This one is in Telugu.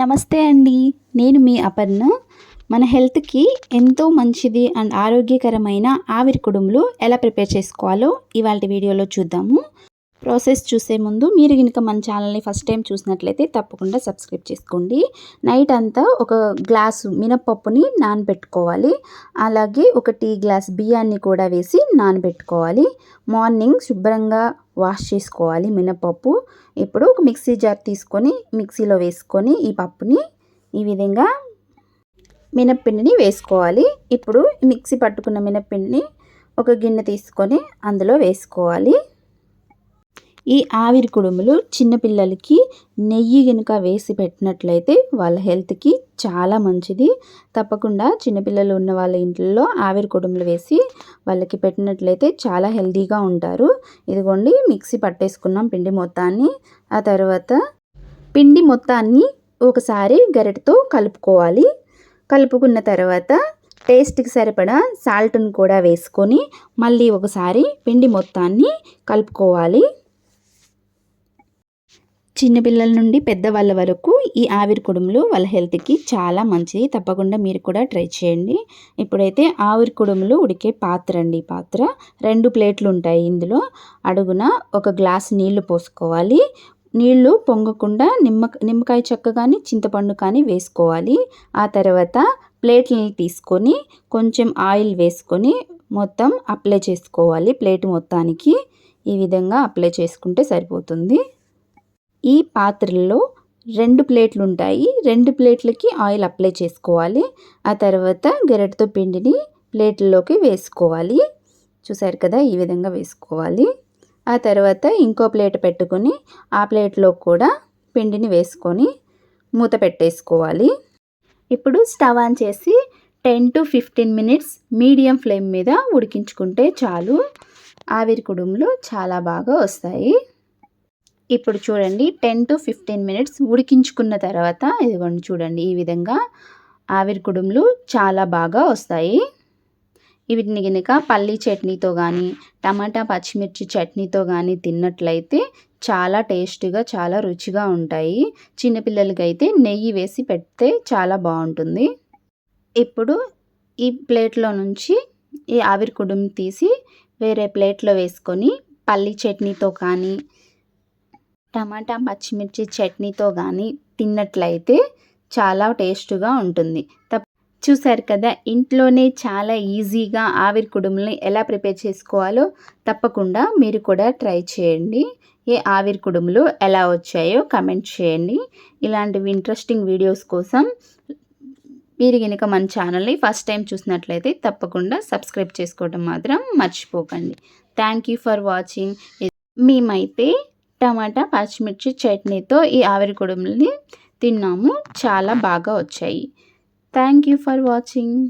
నమస్తే అండి. నేను మీ అపర్ణ. మన హెల్త్కి ఎంతో మంచిది అండ్ ఆరోగ్యకరమైన ఆవిరి కుడుములు ఎలా ప్రిపేర్ చేసుకోవాలో ఇవాళ వీడియోలో చూద్దాము. ప్రాసెస్ చూసే ముందు మీరు కనుక మన ఛానల్ని ఫస్ట్ టైం చూసినట్లయితే తప్పకుండా సబ్స్క్రైబ్ చేసుకోండి. నైట్ అంతా ఒక గ్లాసు మినపప్పుని నానబెట్టుకోవాలి. అలాగే ఒక టీ గ్లాస్ బియ్యాన్ని కూడా వేసి నానబెట్టుకోవాలి. మార్నింగ్ శుభ్రంగా వాష్ చేసుకోవాలి మినపప్పు ఇప్పుడు ఒక మిక్సీ జార్ తీసుకొని మిక్సీలో వేసుకొని ఈ పప్పుని ఈ విధంగా మినప్పిండిని వేసుకోవాలి. ఇప్పుడు మిక్సీ పట్టుకున్న మినప్పిండిని ఒక గిన్నె తీసుకొని అందులో వేసుకోవాలి. ఈ ఆవిరి కుడుములు చిన్నపిల్లలకి నెయ్యి కనుక వేసి పెట్టినట్లయితే వాళ్ళ హెల్త్కి చాలా మంచిది. తప్పకుండా చిన్నపిల్లలు ఉన్న వాళ్ళ ఇంట్లో ఆవిరి కుడుములు వేసి వాళ్ళకి పెట్టినట్లయితే చాలా హెల్తీగా ఉంటారు. ఇదిగోండి మిక్సీ పట్టేసుకున్నాం పిండి మొత్తాన్ని. ఆ తర్వాత పిండి మొత్తాన్ని ఒకసారి గరిటతో కలుపుకోవాలి. కలుపుకున్న తర్వాత టేస్ట్కి సరిపడా సాల్ట్ను కూడా వేసుకొని మళ్ళీ ఒకసారి పిండి మొత్తాన్ని కలుపుకోవాలి. చిన్నపిల్లల నుండి పెద్దవాళ్ళ వరకు ఈ ఆవిరి కుడుములు వాళ్ళ హెల్త్కి చాలా మంచిది. తప్పకుండా మీరు కూడా ట్రై చేయండి. ఇప్పుడైతే ఆవిరి కుడుములు ఉడికే పాత్ర అండి పాత్ర. రెండు ప్లేట్లు ఉంటాయి ఇందులో. అడుగున ఒక గ్లాస్ నీళ్ళు పోసుకోవాలి. నీళ్ళు పొంగకుండా నిమ్మ నిమ్మకాయ చెక్క కానీ చింతపండు కానీ వేసుకోవాలి. ఆ తర్వాత ప్లేట్లని తీసుకొని కొంచెం ఆయిల్ వేసుకొని మొత్తం అప్లై చేసుకోవాలి ప్లేట్ మొత్తానికి. ఈ విధంగా అప్లై చేసుకుంటే సరిపోతుంది. ఈ పాత్రలో రెండు ప్లేట్లు ఉంటాయి రెండు ప్లేట్లకి ఆయిల్ అప్లై చేసుకోవాలి. ఆ తర్వాత గెరటితో పిండిని ప్లేట్లలోకి వేసుకోవాలి. చూసారు కదా ఈ విధంగా వేసుకోవాలి. ఆ తర్వాత ఇంకో ప్లేట్ పెట్టుకొని ఆ ప్లేట్లో కూడా పిండిని వేసుకొని మూత పెట్టేసుకోవాలి. ఇప్పుడు స్టవ్ ఆన్ చేసి ten to fifteen minutes medium flame మీద ఉడికించుకుంటే చాలు. ఆవిరి కుడుములు చాలా బాగా వస్తాయి. ఇప్పుడు చూడండి టెన్ టు ఫిఫ్టీన్ మినిట్స్ ఉడికించుకున్న తర్వాత ఇదిగోండి చూడండి ఈ విధంగా ఆవిరి కుడుములు చాలా బాగా వస్తాయి. వీటిని కనుక పల్లీ చట్నీతో కానీ టమాటా పచ్చిమిర్చి చట్నీతో కానీ తిన్నట్లయితే చాలా టేస్టీగా చాలా రుచిగా ఉంటాయి. చిన్నపిల్లలకి అయితే నెయ్యి వేసి పెడితే చాలా బాగుంటుంది. ఇప్పుడు ఈ ప్లేట్లో నుంచి ఈ ఆవిరి కుడుము తీసి వేరే ప్లేట్లో వేసుకొని పల్లీ చట్నీతో కానీ టమాటా పచ్చిమిర్చి చట్నీతో కానీ తిన్నట్లయితే చాలా టేస్ట్గా ఉంటుంది. తప్ప చూసారు కదా ఇంట్లోనే చాలా ఈజీగా ఆవిరి కుడుములని ఎలా ప్రిపేర్ చేసుకోవాలో తప్పకుండా మీరు కూడా ట్రై చేయండి. ఏ ఆవిరి కుడుములు ఎలా వచ్చాయో కమెంట్ చేయండి. ఇలాంటివి ఇంట్రెస్టింగ్ వీడియోస్ కోసం మీరు కనుక మన ఛానల్ని ఫస్ట్ టైం చూసినట్లయితే తప్పకుండా సబ్స్క్రైబ్ చేసుకోవడం మాత్రం మర్చిపోకండి. Thank you for watching. మేమైతే టమాటా పచ్చిమిర్చి చట్నీతో ఈ ఆవిరి కుడుములని తిన్నాము. చాలా బాగా వచ్చాయి. Thank you for watching.